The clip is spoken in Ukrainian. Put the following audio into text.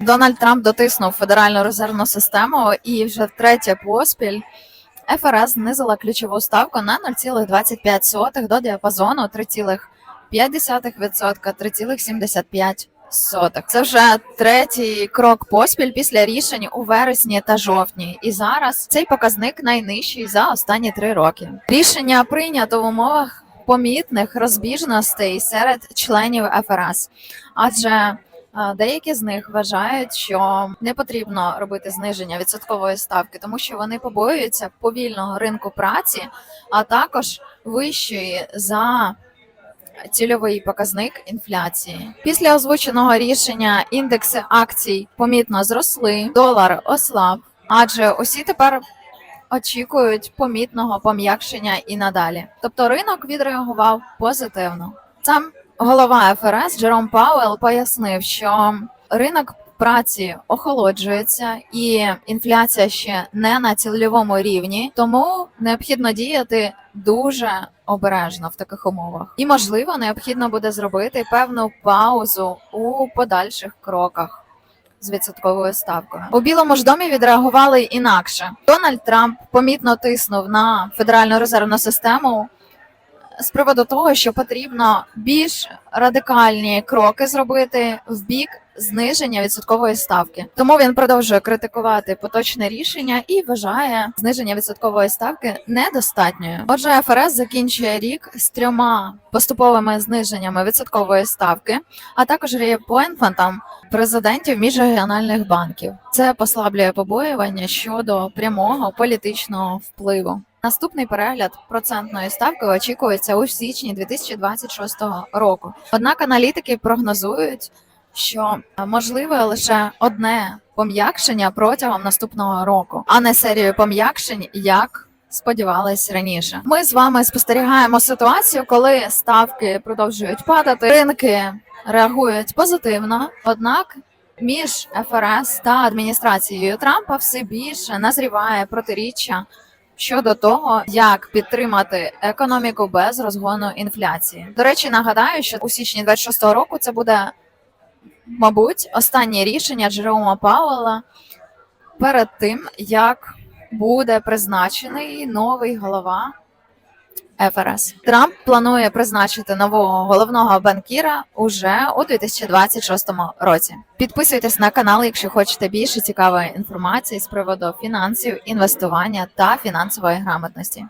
Дональд Трамп дотиснув федеральну резервну систему і вже втретє поспіль ФРС знизила ключову ставку на 0,25 до діапазону 3,5% 3,75%. Це вже третій крок поспіль після рішень у вересні та жовтні. І зараз цей показник найнижчий за останні три роки. Рішення прийнято в умовах помітних розбіжностей серед членів ФРС, адже Деякі з них вважають, що не потрібно робити зниження відсоткової ставки, тому що вони побоюються повільного ринку праці, а також вищої за цільовий показник інфляції. Після озвученого рішення індекси акцій помітно зросли, долар ослаб, адже усі тепер очікують помітного пом'якшення і надалі. Тобто ринок відреагував позитивно. Сам голова ФРС Джером Пауел пояснив, що ринок праці охолоджується і інфляція ще не на цільовому рівні, тому необхідно діяти дуже обережно в таких умовах. І можливо, необхідно буде зробити певну паузу у подальших кроках. З відсотковою ставкою у білому ж домі відреагували інакше. Дональд Трамп помітно тиснув на федеральну резервну систему з приводу того, що потрібно більш радикальні кроки зробити в бік зниження відсоткової ставки. Тому він продовжує критикувати поточне рішення і вважає зниження відсоткової ставки недостатньою. Отже, ФРС закінчує рік з трьома поступовими зниженнями відсоткової ставки, а також реєпойнтментом президентів міжрегіональних банків. Це послаблює побоювання щодо прямого політичного впливу. Наступний перегляд процентної ставки очікується у січні 2026 року. Однак аналітики прогнозують, що е, можливе лише одне пом'якшення протягом наступного року, а не серію пом'якшень, як сподівались раніше. Ми з вами спостерігаємо ситуацію, коли ставки продовжують падати, ринки реагують позитивно, однак. Між ФРС та адміністрацією Трампа все більше назріває протиріччя щодо того, як підтримати економіку без розгону інфляції. До речі, нагадаю, що у січні 26-го року це буде, мабуть, останнє рішення Джерома Пауела перед тим, як буде призначений новий голова. ФРС Трамп планує призначити нового головного банкіра уже у 2026 році. Підписуйтесь на канал, якщо хочете більше цікавої інформації з приводу фінансів, інвестування та фінансової грамотності.